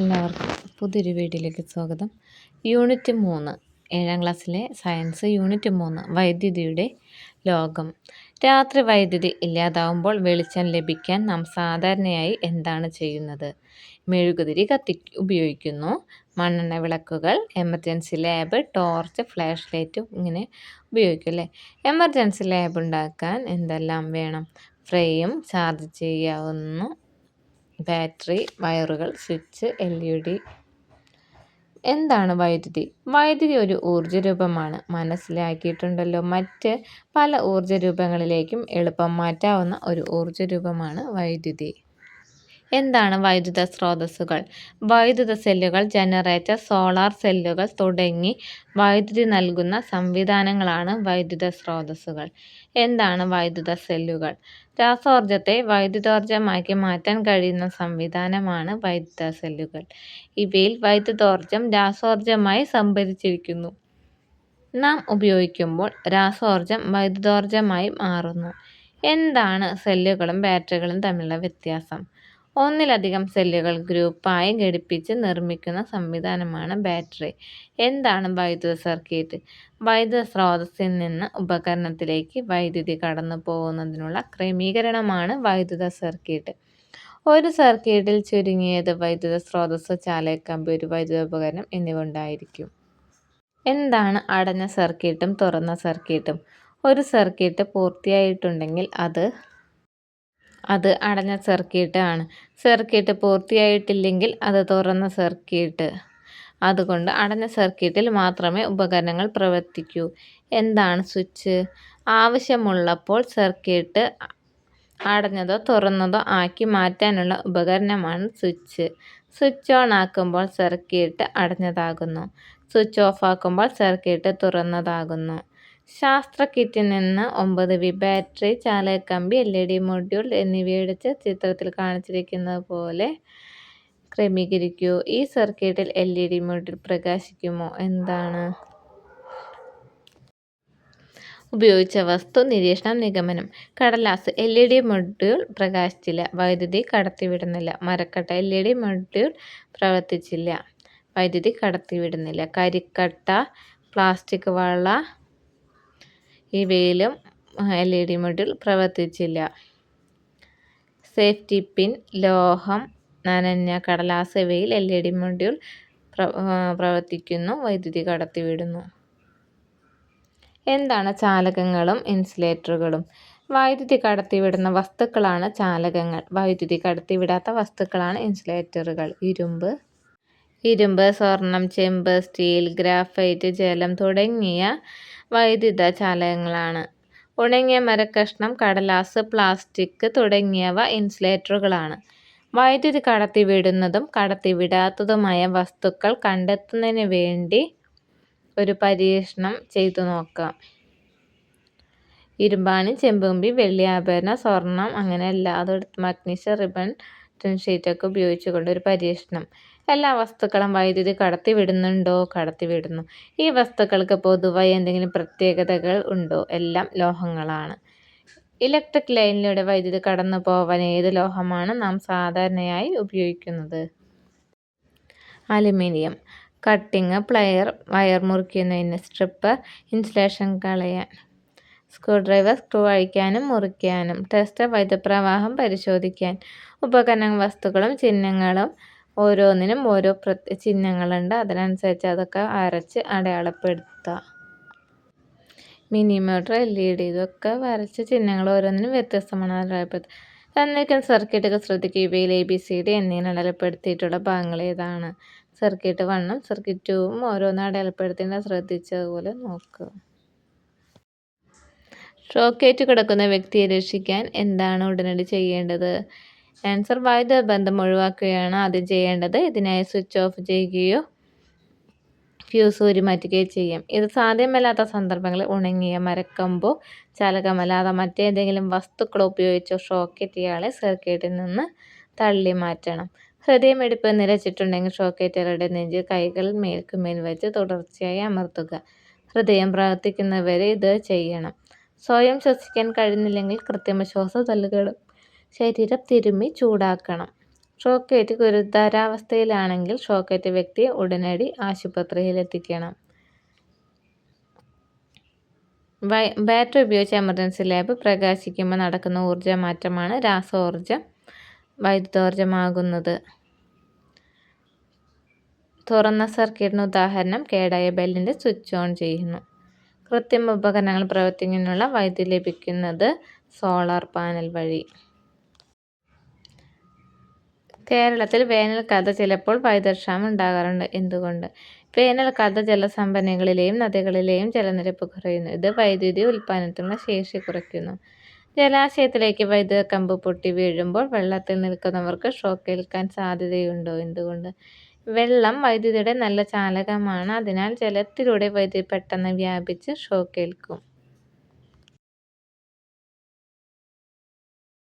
എല്ലാവർക്കും പുതിയൊരു വീഡിയോയിലേക്ക് സ്വാഗതം. യൂണിറ്റ് മൂന്ന് ഏഴാം ക്ലാസ്സിലെ സയൻസ് യൂണിറ്റ് മൂന്ന് വൈദ്യുതിയുടെ ലോകം. രാത്രി വൈദ്യുതി ഇല്ലാതാവുമ്പോൾ വെളിച്ചം ലഭിക്കാൻ നാം സാധാരണയായി എന്താണ് ചെയ്യുന്നത്? മെഴുകുതിരി കത്തി ഉപയോഗിക്കുന്നു. മണ്ണെണ്ണ വിളക്കുകൾ emergency lab torch flash light ഇങ്ങനെ ഉപയോഗിക്കും അല്ലേ? എമർജൻസി ലാബ് ഉണ്ടാക്കാൻ എന്തെല്ലാം വേണം? ഫ്രെയിം ചാർജ് ചെയ്യാവുന്ന. ബാറ്ററി വയറുകൾ സ്വിച്ച് എൽ ഇ ഡി. എന്താണ് വൈദ്യുതി? വൈദ്യുതി ഒരു ഊർജ രൂപമാണ് മനസ്സിലാക്കിയിട്ടുണ്ടല്ലോ. മറ്റ് പല ഊർജ രൂപങ്ങളിലേക്കും എളുപ്പം മാറ്റാവുന്ന ഒരു ഊർജ രൂപമാണ് വൈദ്യുതി. എന്താണ് വൈദ്യുത സ്രോതസ്സുകൾ? വൈദ്യുത സെല്ലുകൾ ജനറേറ്റർ സോളാർ സെല്ലുകൾ തുടങ്ങി വൈദ്യുതി നൽകുന്ന സംവിധാനങ്ങളാണ് വൈദ്യുത സ്രോതസ്സുകൾ. എന്താണ് വൈദ്യുത സെല്ലുകൾ? രാസോർജത്തെ വൈദ്യുതോർജമാക്കി മാറ്റാൻ കഴിയുന്ന സംവിധാനമാണ് വൈദ്യുത സെല്ലുകൾ. ഇവയിൽ വൈദ്യുതോർജം രാസോർജമായി സംഭരിച്ചിരിക്കുന്നു. നാം ഉപയോഗിക്കുമ്പോൾ രാസോർജം വൈദ്യുതോർജമായി മാറുന്നു. എന്താണ് സെല്ലുകളും ബാറ്ററികളും തമ്മിലുള്ള വ്യത്യാസം? ഒന്നിലധികം സെല്ലുകൾ ഗ്രൂപ്പായി ഘടിപ്പിച്ച് നിർമ്മിക്കുന്ന സംവിധാനമാണ് ബാറ്ററി. എന്താണ് വൈദ്യുത സർക്യൂട്ട്? വൈദ്യുത സ്രോതസ്സിൽ നിന്ന് ഉപകരണത്തിലേക്ക് വൈദ്യുതി കടന്നു പോകുന്നതിനുള്ള ക്രമീകരണമാണ് വൈദ്യുത സർക്യൂട്ട്. ഒരു സർക്യൂട്ടിൽ ചുരുങ്ങിയത് വൈദ്യുത സ്രോതസ് ചാലകക്കമ്പി ഒരു വൈദ്യുത ഉപകരണം എന്നിവ ഉണ്ടായിരിക്കും. എന്താണ് അടഞ്ഞ സർക്യൂട്ടും തുറന്ന സർക്യൂട്ടും? ഒരു സർക്യൂട്ട് പൂർത്തിയായിട്ടുണ്ടെങ്കിൽ അത് അത് അടഞ്ഞ സർക്യൂട്ട് ആണ്. സർക്യൂട്ട് പൂർത്തിയായിട്ടില്ലെങ്കിൽ അത് തുറന്ന സർക്യൂട്ട് അതുകൊണ്ട് അടഞ്ഞ സർക്യൂട്ടിൽ മാത്രമേ ഉപകരണങ്ങൾ പ്രവർത്തിക്കൂ. എന്താണ് സ്വിച്ച്? ആവശ്യമുള്ളപ്പോൾ സർക്യൂട്ട് അടഞ്ഞതോ തുറന്നതോ ആക്കി മാറ്റാനുള്ള ഉപകരണമാണ് സ്വിച്ച്. സ്വിച്ച് ഓൺ ആക്കുമ്പോൾ സർക്യൂട്ട് അടഞ്ഞതാകുന്നു. സ്വിച്ച് ഓഫ് ആക്കുമ്പോൾ സർക്യൂട്ട് തുറന്നതാകുന്നു. ശാസ്ത്ര കിറ്റിൽ നിന്ന് ഒമ്പത് വി ബാറ്ററി ചാലകക്കമ്പി എൽ ഇ ഡി മൊഡ്യൂൾ എന്നിവയെടുത്ത് ചിത്രത്തിൽ കാണിച്ചിരിക്കുന്നത് പോലെ ക്രമീകരിക്കൂ. ഈ സർക്യൂട്ടിൽ എൽ ഇ ഡി മൊഡ്യൂൾ പ്രകാശിക്കുമോ? എന്താണ്? ഉപയോഗിച്ച വസ്തു നിരീക്ഷണം നിഗമനം. കടലാസ് എൽ ഇ ഡി മൊഡ്യൂൾ പ്രകാശിച്ചില്ല. വൈദ്യുതി കടത്തിവിടുന്നില്ല. മരക്കട്ട എൽ ഇ ഡി മൊഡ്യൂൾ പ്രവർത്തിച്ചില്ല. വൈദ്യുതി കടത്തിവിടുന്നില്ല. കരിക്കട്ട പ്ലാസ്റ്റിക് വള ഇവയിലും എൽ ഇ ഡി മൊഡ്യൂൾ പ്രവർത്തിച്ചില്ല. സേഫ്റ്റി പിൻ ലോഹം നനഞ്ഞ കടലാസ് ഇവയിൽ എൽ ഇ ഡി മൊഡ്യൂൾ പ്രവർത്തിക്കുന്നു. വൈദ്യുതി കടത്തിവിടുന്നു. എന്താണ് ചാലകങ്ങളും ഇൻസുലേറ്ററുകളും? വൈദ്യുതി കടത്തിവിടുന്ന വസ്തുക്കളാണ് ചാലകങ്ങൾ. വൈദ്യുതി കടത്തിവിടാത്ത വസ്തുക്കളാണ് ഇൻസുലേറ്ററുകൾ. ഇരുമ്പ്. ഇരുമ്പ് സ്വർണം ചെമ്പ് സ്റ്റീൽ ഗ്രാഫൈറ്റ് ജലം തുടങ്ങിയ വൈദ്യുത ചാലകങ്ങളാണ് ഉണങ്ങിയ മരക്കഷ്ണം കടലാസ് പ്ലാസ്റ്റിക് തുടങ്ങിയവ ഇൻസുലേറ്ററുകളാണ്. വൈദ്യുതി കടത്തിവിടുന്നതും കടത്തിവിടാത്തതുമായ വസ്തുക്കൾ കണ്ടെത്തുന്നതിന് വേണ്ടി ഒരു പരീക്ഷണം ചെയ്തു നോക്കാം. ഇരുമ്പാണി ചെമ്പുമ്പി വെള്ളി ആഭരണം സ്വർണം അങ്ങനെ എല്ലാതും മഗ്നീഷ്യം റിബൺ ടിൻ ഷീറ്റൊക്കെ ഉപയോഗിച്ചുകൊണ്ട് ഒരു പരീക്ഷണം. എല്ലാ വസ്തുക്കളും വൈദ്യുതി കടത്തിവിടുന്നുണ്ടോ കടത്തിവിടുന്നു ഈ വസ്തുക്കൾക്ക് പൊതുവായി എന്തെങ്കിലും പ്രത്യേകതകൾ ഉണ്ടോ? എല്ലാം ലോഹങ്ങളാണ്. ഇലക്ട്രിക് ലൈനിലൂടെ വൈദ്യുതി കടന്നു പോവാൻ ഏത് ലോഹമാണ് നാം സാധാരണയായി ഉപയോഗിക്കുന്നത്? അലുമിനിയം. കട്ടിങ് പ്ലയർ വയർ മുറിക്കുന്നതിന് സ്ട്രിപ്പ് ഇൻസുലേഷൻ കളയാൻ. സ്ക്രൂ ഡ്രൈവർ സ്ക്രൂ അഴിക്കാനും മുറിക്കാനും. ടെസ്റ്റ് വൈദ്യുതപ്രവാഹം പരിശോധിക്കാൻ. ഉപകരണ വസ്തുക്കളും ചിഹ്നങ്ങളും ഓരോന്നിനും ഓരോ പ്രത്യ ചിഹ്നങ്ങളുണ്ട്. അതിനനുസരിച്ച് അതൊക്കെ വരച്ച് അടയാളപ്പെടുത്തുക. മിനിമോട്ടർ എൽ ഇ ഡി ഇതൊക്കെ വരച്ച ചിഹ്നങ്ങൾ ഓരോന്നിനും വ്യത്യസ്തമാണ് അടയാളപ്പെടുത്തുക. തന്നിരിക്കുന്ന സർക്യൂട്ടൊക്കെ ശ്രദ്ധിക്കുക. ഇവയിൽ എ ബി സി ഡി എന്നിങ്ങനെ അടയാളപ്പെടുത്തിയിട്ടുള്ള ഭാഗങ്ങൾ ഏതാണ്? സർക്യൂട്ട് വണ്ണും സർക്യൂട്ട് ടൂവും ഓരോന്നും അടയാളപ്പെടുത്തേണ്ട ശ്രദ്ധിച്ചതുപോലെ നോക്കുക. ഷോക്കേറ്റ് കിടക്കുന്ന വ്യക്തിയെ രക്ഷിക്കാൻ എന്താണ് ഉടനടി ചെയ്യേണ്ടത്? ആൻസർ വൈദ്യുത ബന്ധം ഒഴിവാക്കുകയാണ് ആദ്യം ചെയ്യേണ്ടത്. ഇതിനായി സ്വിച്ച് ഓഫ് ചെയ്യുകയോ ഫ്യൂസ് ഊരി മാറ്റുകയോ ചെയ്യാം. ഇത് സാധ്യമല്ലാത്ത സന്ദർഭങ്ങളിൽ ഉണങ്ങിയ മരക്കമ്പോ ചാലകമല്ലാതെ മറ്റേതെങ്കിലും വസ്തുക്കളോ ഉപയോഗിച്ചോ ഷോക്കറ്റ് ഇയാളെ സർക്യൂട്ടിൽ നിന്ന് തള്ളി മാറ്റണം. ഹൃദയമിടിപ്പ് നിലച്ചിട്ടുണ്ടെങ്കിൽ ഷോക്കേറ്ററുടെ നെഞ്ച് കൈകൾ മേൽക്കുമേൽ വെച്ച് തുടർച്ചയായി അമർത്തുക. ഹൃദയം പ്രവർത്തിക്കുന്നവരെ ഇത് ചെയ്യണം. സ്വയം ശ്വസിക്കാൻ കഴിയുന്നില്ലെങ്കിൽ കൃത്രിമ ശ്വാസ തള്ളുകളും ശരീരം തിരുമ്മി ചൂടാക്കണം. ഷോക്കേറ്റ് ഗുരുതരാവസ്ഥയിലാണെങ്കിൽ ഷോക്കേറ്റ വ്യക്തിയെ ഉടനടി ആശുപത്രിയിലെത്തിക്കണം. ബാറ്ററി ഉപയോഗിച്ച് എമർജൻസി ലാബ് പ്രകാശിക്കുമ്പോൾ നടക്കുന്ന ഊർജ മാറ്റമാണ് രാസോർജം വൈദ്യുതോർജമാകുന്നത്. തുറന്ന സർക്യൂട്ടിന് ഉദാഹരണം കേടായ ബെല്ലിന്റെ സ്വിച്ച് ഓൺ ചെയ്യുന്നു. കൃത്രിമ ഉപകരണങ്ങൾ പ്രവർത്തിക്കുന്നതിനുള്ള വൈദ്യുതി ലഭിക്കുന്നത് സോളാർ പാനൽ വഴി. കേരളത്തിൽ വേനൽക്കാലത്ത് ചിലപ്പോൾ പൈതൃക്ഷാമം ഉണ്ടാകാറുണ്ട്. എന്തുകൊണ്ട്? വേനൽക്കാലത്ത് ജലസംഭരണികളിലെയും നദികളിലെയും ജലനിരപ്പ് കുറയുന്നു. ഇത് വൈദ്യുതി ഉൽപ്പാദനത്തിനുള്ള ശേഷി കുറയ്ക്കുന്നു. ജലാശയത്തിലേക്ക് വൈദ്യുത കമ്പ് പൊട്ടി വീഴുമ്പോൾ വെള്ളത്തിൽ നിൽക്കുന്നവർക്ക് ഷോക്ക് ഏൽക്കാൻ സാധ്യതയുണ്ടോ? എന്തുകൊണ്ട്? വെള്ളം വൈദ്യുതിയുടെ നല്ല ചാലകമാണ്. അതിനാൽ ജലത്തിലൂടെ വൈദ്യുതി പെട്ടെന്ന് വ്യാപിച്ച് ഷോക്കേൽക്കും